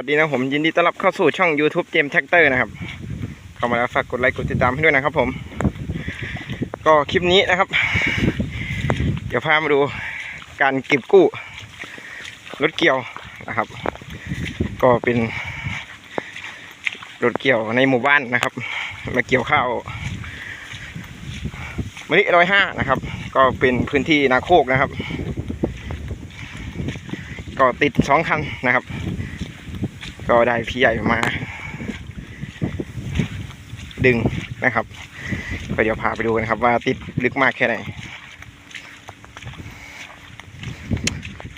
วัสดีนะผมยินดีต้อนรับเข้าสู่ช่อง YouTube เจมแท็กเตอร์นะครับ เข้ามาแล้วฝากกดไลค์กดติดตามให้ด้วยนะครับผม ก็คลิปนี้นะครับ เดี๋ยวพามาดูการเก็บกู้รถเกี่ยวนะครับ ก็เป็นรถเกี่ยวในหมู่บ้านนะครับ มาเกี่ยวข้าวมะลิร้อยห้านะครับ ก็เป็นพื้นที่นาโคกนะครับ ก็ติดสองคันนะครับ ก็ได้พี่ใหญ่มา ดึงนะครับก็เดี๋ยวพาไปดูกันครับ ว่าติดลึกมากแค่ไหน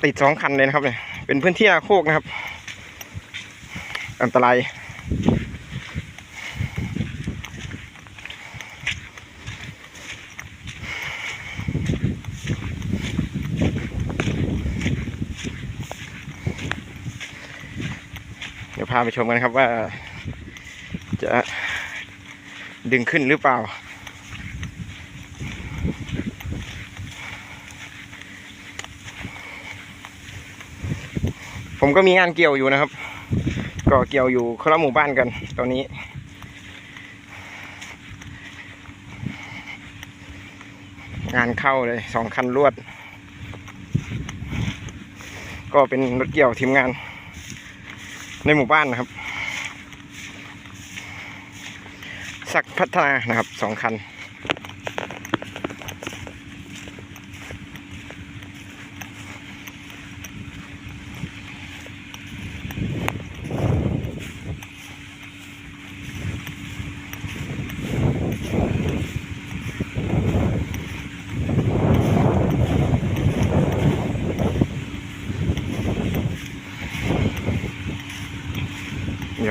ติดสองคันเลยนะครับเนี่ยเป็นพื้นที่อาโคกนะครับ อันตราย พาไปชมกันครับว่า จะดึงขึ้นหรือเปล่า ผมก็มีงานเกี่ยวอยู่นะครับ ก็เกี่ยวอยู่คนละหมู่บ้านกันตอนนี้งานเข้าเลยสองคันรวด ก็เป็นรถเกี่ยวทีมงาน ในหมู่บ้านนะครับ สักพัฒนานะครับสองคัน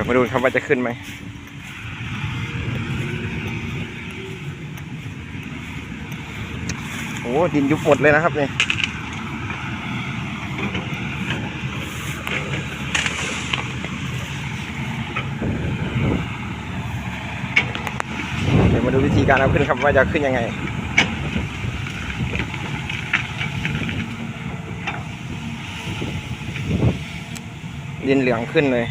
ดี๋ยวมาดูครับว่าจะขึ้นไหมโอ้ดินยุบหมดเลยนะครับเนี่ยเดี๋ยวมาดูวิธีการเอาขึ้นครับว่าจะขึ้นยังไงดินเหลืองขึ้นเลย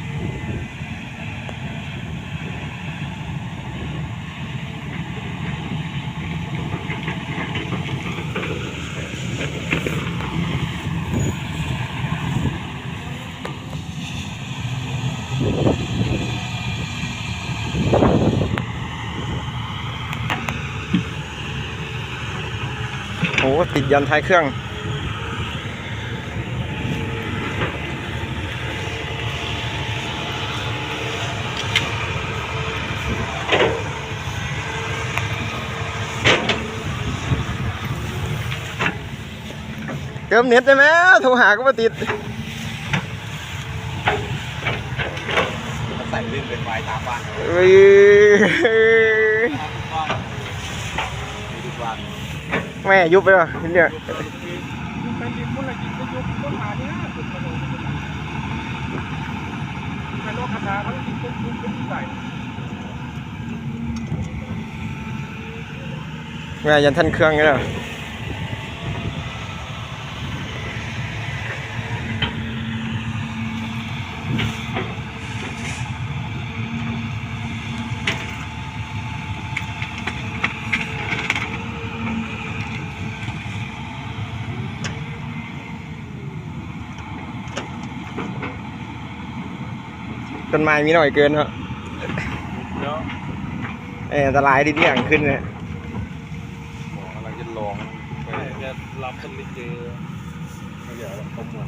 ติดยันท้ายเครื่อง เติมเน็ตได้ไหมโทรหาก็มาติด ใส่ลื่นเป็นไฟตามบ้านเอ้ย ทุกบ้านมีทุกบ้าน แม่ยุบไปแล้วทีเนี่ยเป็นดินมุลกิจก็ยุบต้นหาเนี่ยสุดกระโดดใครื่องเงี้ยเป็นใส่แม่ยันท่านเครื่อ ต้นไม้มีหน่อยเกินเนาะเดี๋ยวเอออันตรายดิที่อย่างขึ้นเนี่ยบอกกำลังจะลองไปจะรับคนไปเจอเดี๋ยวขมวน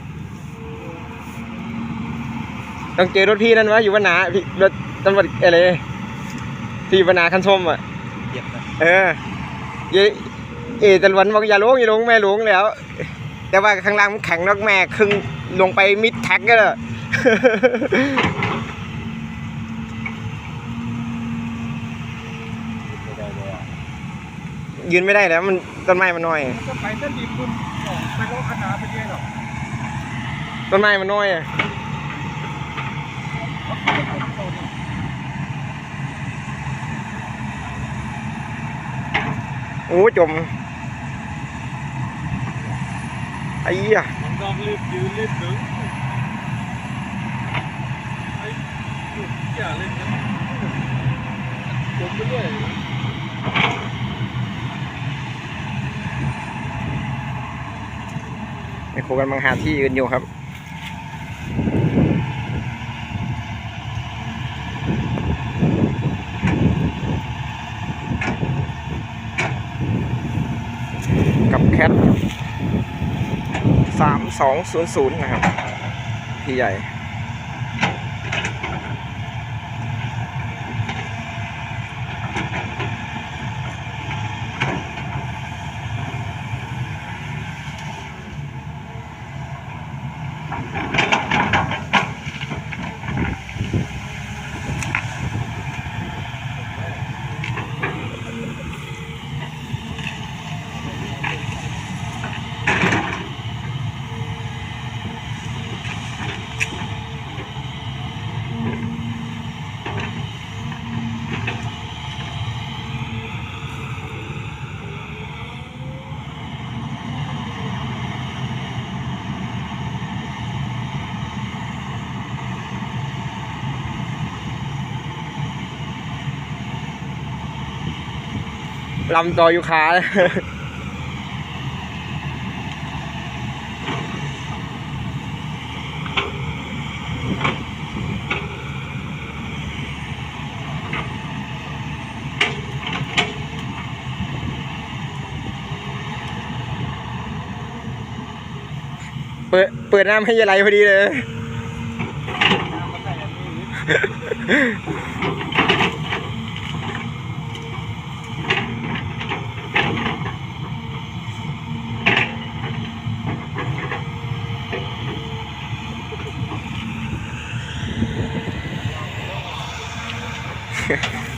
ต้องเจอรถพี่นั่นวะอยู่วันนาพี่รถตำรวจอะไรที่วันนาคันส้มอะเย็บนะเออเยเอตำรวจบอกอย่าลงอย่าลงแม่ลงแล้ว แต่ว่าข้างล่างมันแข็งแล้วแม่ครึ่งลงไปมิดแท็กก็เลย ไม่ได้เลยอะ ยืนไม่ได้แล้วมันต้นไม้มันน้อย มันก็ไปต้นดินคุณไปโลกคาถาไปเยอะหรอกต้นไม้มันน้อยอะโอ้จมไอ้เหี้ยมันต้องรีบยืนรีบดึงอย่าเล่นนะจมไปเรื่อย ไม โครกำลังหาที่ยืนอยู่ครับกับแคทสามสองศูนย์ศูนย์นะครับพี่ใหญ่ ลำต่อยู่ขาเปิดเปิดน้ำให้ยายไรพอดีเลย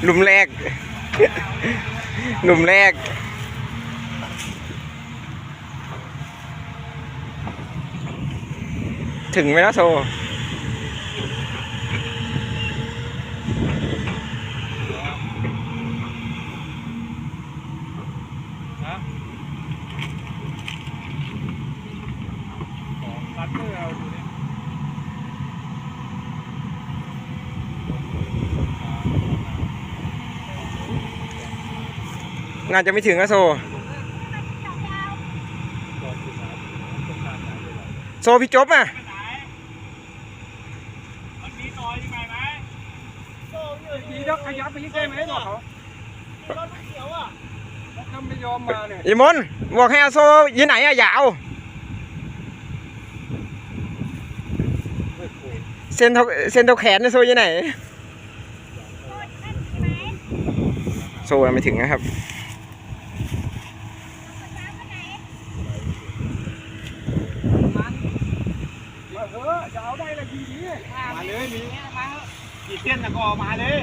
หลุมแรก หลุมแรก ถึงไหมนะโซ นะของคัตเตอร์เอาอยู่เนี่ย น่าจะไม่ถึงนะโซก่อนที่สามตรงกลางไหนเลยเหรอโซพี่จบอะดีแล้วขยับไปยิ่งได้ไหมบอกเขาแล้วถ้าไม่ยอมมาเนี่ยอีมนบอกให้อาโซยืนไหนอะยาวไม่โกงเส้นเท่าเส้นเท่าแขนนะโซยืนไหนโซยังไม่ถึงนะครับ เตี้ยนตะก็อมาเลย